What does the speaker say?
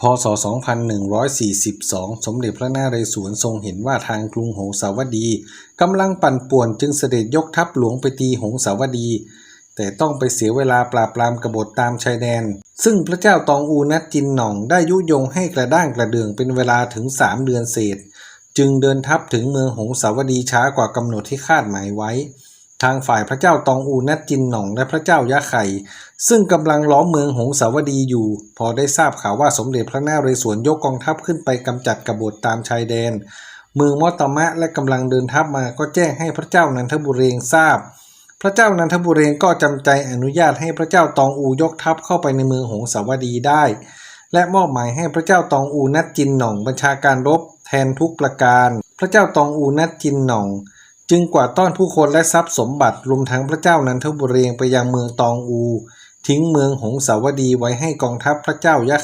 พศ 2142 สมเด็จพระนเรศวรทรงเห็นว่าทางกรุงหงสาวดีกำลังปั่นป่วนจึงเสด็จยกทัพหลวงไปตีหงสาวดี แต่ต้องไปเสียเวลาปราบปรามกบฏตามชายแดน ซึ่งพระเจ้าตองอูนัดจินหน่องได้ยุยงให้กระด้างกระเดืองเป็นเวลาถึง 3 เดือนเศษ จึงเดินทัพถึงเมืองหงสาวดีช้ากว่ากำหนดที่คาดหมายไว้ ทางฝ่ายพระเจ้าตองอูนัดจินหน่องและพระเจ้ายะไข่ ซึ่งกำลังล้อมเมืองหงสาวดีอยู่ พอได้ทราบข่าวว่าสมเด็จพระนเรศวรยกกองทัพขึ้นไปกำจัดกบฏตามชายแดน เมืองมอตมะและกำลังเดินทัพมาก็แจ้งให้พระเจ้านันทบุเรงทราบ พระเจ้านันทบุเรงก็จำใจอนุญาตให้พระเจ้าตองอูยกทัพเข้าไปในเมืองหงสาวดีได้ และมอบหมายให้พระเจ้าตองอูนัดจินหน่องบัญชาการรบแทนทุกประการ พระเจ้าตองอูนัดจินหน่อง จึงกวาดต้อนผู้คนและทรัพย์สมบัติรวมทั้งพระเจ้านันทบุเรงไปยังเมืองตองอู ทิ้งเมืองหงสาวดีไว้ให้กองทัพพระเจ้ายะ